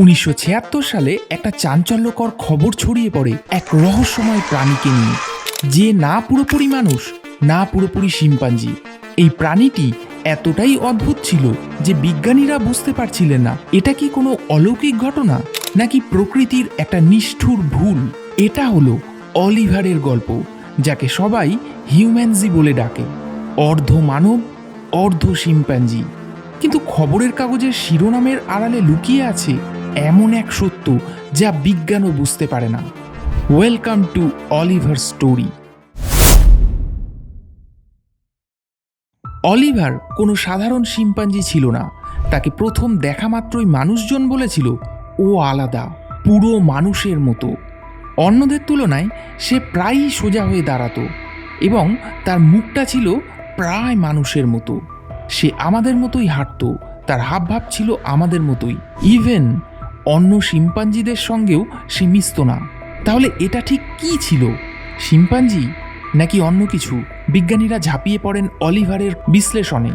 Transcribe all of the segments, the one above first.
উনিশশো ছিয়াত্তর সালে একটা চাঞ্চল্যকর খবর ছড়িয়ে পড়ে এক রহস্যময় প্রাণীকে নিয়ে। যে না পুরোপুরি মানুষ, না পুরোপুরি শিম্পাঞ্জি। এই প্রাণীটি এতটাই অদ্ভুত ছিল যে বিজ্ঞানীরা বুঝতে পারছিলেন না, এটা কি কোনো অলৌকিক ঘটনা নাকি প্রকৃতির একটা নিষ্ঠুর ভুল? এটা হলো অলিভারের গল্প, যাকে সবাই হিউম্যানজি বলে ডাকে। অর্ধ মানব, অর্ধ শিম্পাঞ্জি। কিন্তু খবরের কাগজের শিরোনামের আড়ালে লুকিয়ে আছে এমন এক সত্য যা বিজ্ঞানও বুঝতে পারে না। Welcome to Oliver story Oliver কোনো সাধারণ শিম্পাঞ্জি ছিল না। তাকে প্রথম দেখা মাত্রই মানুষজন বলেছিল, ও আলাদা, পুরো মানুষের মতো। অন্যদের তুলনায় সে প্রায়ই সোজা হয়ে দাঁড়াতো এবং তার মুখটা ছিল প্রায় মানুষের মতো। সে আমাদের মতোই হাঁটতো, তার হাবভাব ছিল আমাদের মতোই। ইভেন অন্য শিম্পাঞ্জিদের সঙ্গেও সে মিশত না। তাহলে এটা ঠিক কি ছিল? শিম্পাঞ্জি নাকি অন্য কিছু? বিজ্ঞানীরা ঝাঁপিয়ে পড়েন অলিভারের বিশ্লেষণে।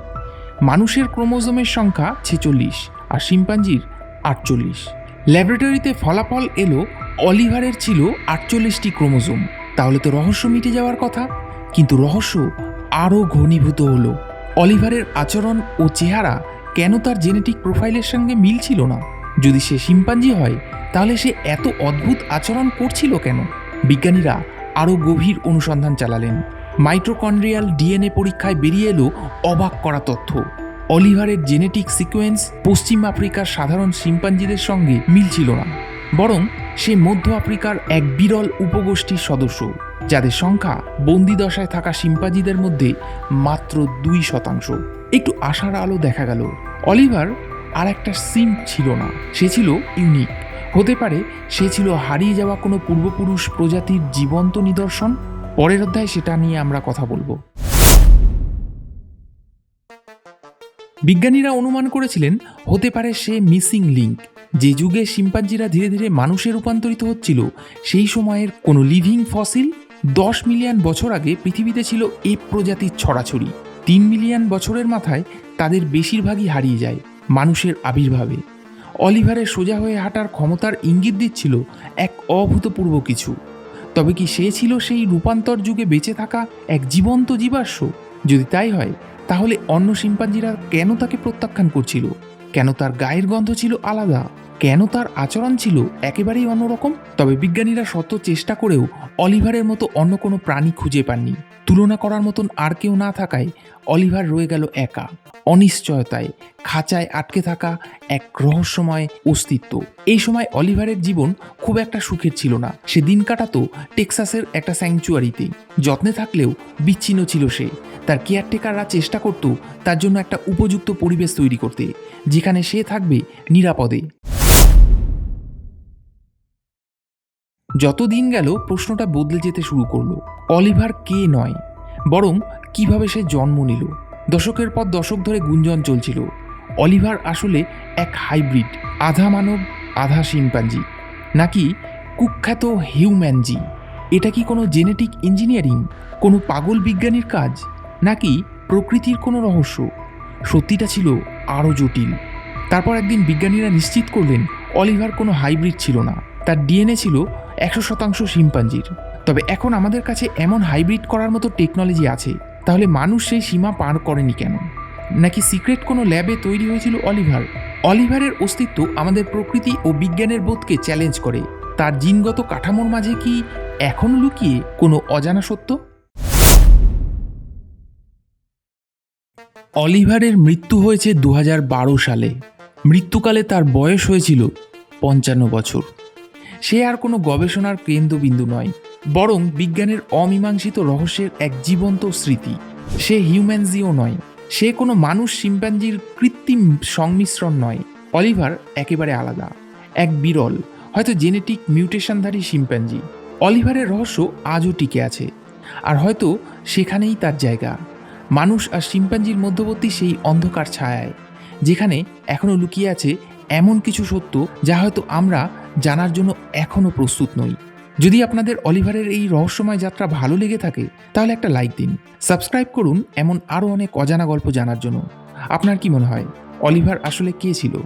মানুষের ক্রোমোজোমের সংখ্যা ছেচল্লিশ আর শিম্পাঞ্জির আটচল্লিশ। ল্যাবরেটরিতে ফলাফল এলো, অলিভারের ছিল আটচল্লিশটি ক্রোমোজোম। তাহলে তো রহস্য মিটে যাওয়ার কথা। কিন্তু রহস্য আরও ঘনীভূত হলো। অলিভারের আচরণ ও চেহারা কেন তার জেনেটিক প্রোফাইলের সঙ্গে মিলছিল না? যদি সে শিম্পাঞ্জি হয়, তাহলে সে এত অদ্ভুত আচরণ করছিল কেন? বিজ্ঞানীরা আরও গভীর অনুসন্ধান চালালেন। মাইট্রোকন্ড্রিয়াল ডিএনএ পরীক্ষায় বেরিয়ে এলো অবাক করা তথ্য। অলিভারের জেনেটিক সিকোয়েন্স পশ্চিম আফ্রিকার সাধারণ শিম্পাঞ্জিদের সঙ্গে মিলছিল না, বরং সে মধ্য আফ্রিকার এক বিরল উপগোষ্ঠীর সদস্য, যাদের সংখ্যা বন্দি দশায় থাকা শিম্পাঞ্জিদের মধ্যে মাত্র দুই শতাংশ। একটু আশার আলো দেখা গেল। অলিভার আর একটা সিম ছিল না। সে ছিল ইউনিক। হতে পারে সে ছিল হারিয়ে যাওয়া কোনো পূর্বপুরুষ প্রজাতির জীবন্ত নিদর্শন। পরের অধ্যায় সেটা নিয়ে আমরা কথা বলব। বিজ্ঞানীরা অনুমান করেছিলেন, হতে পারে সে মিসিং লিঙ্ক। যে যুগে শিম্পাঞ্জিরা ধীরে ধীরে মানুষে রূপান্তরিত হচ্ছিল, সেই সময়ের কোনো লিভিং ফসিল দশ মিলিয়ন বছর আগে পৃথিবীতে ছিল এ প্রজাতির ছড়াছড়ি। তিন মিলিয়ন বছরের মাথায় তাদের বেশিরভাগই হারিয়ে যায়। মানুষের আবির্ভাবে। অলিভারের সোজা হয়ে হাঁটার ক্ষমতার ইঙ্গিত দিচ্ছিল এক অভূতপূর্ব কিছু। তবে কি সে ছিল সেই রূপান্তর যুগে বেঁচে থাকা এক জীবন্ত জীবাশ্ম? যদি তাই হয়, তাহলে অন্য শিম্পাঞ্জিরা কেন তাকে প্রত্যাখ্যান করছিল? কেন তার গায়ের গন্ধ ছিল আলাদা? কেন তার আচরণ ছিল একেবারেই অন্যরকম? তবে বিজ্ঞানীরা শত চেষ্টা করেও অলিভারের মতো অন্য কোনো প্রাণী খুঁজে পাননি। তুলনা করার মতন আর কেউ না থাকায় অলিভার রয়ে গেল একা, অনিশ্চয়তায়, খাঁচায় আটকে থাকা এক রহস্যময় অস্তিত্ব। এই সময় অলিভারের জীবন খুব একটা সুখের ছিল না। সে দিন কাটাতো টেক্সাসের একটা স্যাংচুয়ারিতে। যত্নে থাকলেও বিচ্ছিন্ন ছিল সে। তার কেয়ারটেকাররা চেষ্টা করত তার জন্য একটা উপযুক্ত পরিবেশ তৈরি করতে, যেখানে সে থাকবে নিরাপদে। যত দিন গেল প্রশ্নটা বদলে যেতে শুরু করল। অলিভার কে নয়, বরং কীভাবে সে জন্ম নিল। দশকের পর দশক ধরে গুঞ্জন চলছিল। অলিভার আসলে এক হাইব্রিড, আধা মানব, আধা শিম্পাঞ্জি, নাকি কুখ্যাত হিউম্যানজি। এটা কি কোনো জেনেটিক ইঞ্জিনিয়ারিং, কোনো পাগল বিজ্ঞানীর কাজ, নাকি প্রকৃতির কোনো রহস্য? সত্যিটা ছিল আরও জটিল। তারপর একদিন বিজ্ঞানীরা নিশ্চিত করলেন, অলিভার কোনো হাইব্রিড ছিল না। তার ডিএনএ ছিল একশো শতাংশ শিম্পাঞ্জির। তবে এখন আমাদের কাছে এমন হাইব্রিড করার মতো টেকনোলজি আছে, তাহলে মানুষ সেই সীমা পার করেনি কেন? নাকি সিক্রেট কোনো ল্যাবে তৈরি হয়েছিল অলিভার? অলিভারের অস্তিত্ব আমাদের প্রকৃতি ও বিজ্ঞানের বোধকে চ্যালেঞ্জ করে। তার জিনগত কাঠামোর মাঝে কি এখনও লুকিয়ে কোনো অজানা সত্য? অলিভারের মৃত্যু হয়েছে দু হাজার বারো সালে। মৃত্যুকালে তার বয়স হয়েছিল পঞ্চান্ন বছর। সে আর কোনো গবেষণার কেন্দ্রবিন্দু নয়, বরং বিজ্ঞানের অমীমাংসিত রহস্যের এক জীবন্ত স্মৃতি। সে হিউম্যানজিও নয়, সে কোনো মানুষ শিম্পাঞ্জির কৃত্রিম সংমিশ্রণ নয়। অলিভার একেবারে আলাদা, এক বিরল, হয়তো জেনেটিক মিউটেশনধারী শিম্পাঞ্জি। অলিভারের রহস্য আজও টিকে আছে, আর হয়তো সেখানেই তার জায়গা। মানুষ আর শিম্পাঞ্জির মধ্যবর্তী সেই অন্ধকার ছায়ায়, যেখানে এখনও লুকিয়ে আছে এমন কিছু সত্য যা হয়তো আমরা জানার জন্য এখনও প্রস্তুত নই। যদি আপনাদের অলিভারের এই রহস্যময় যাত্রা ভালো লেগে থাকে, তাহলে একটা লাইক দিন। সাবস্ক্রাইব করুন এমন আরও অনেক অজানা গল্প জানার জন্য। আপনার কি মনে হয়, অলিভার আসলে কে ছিল?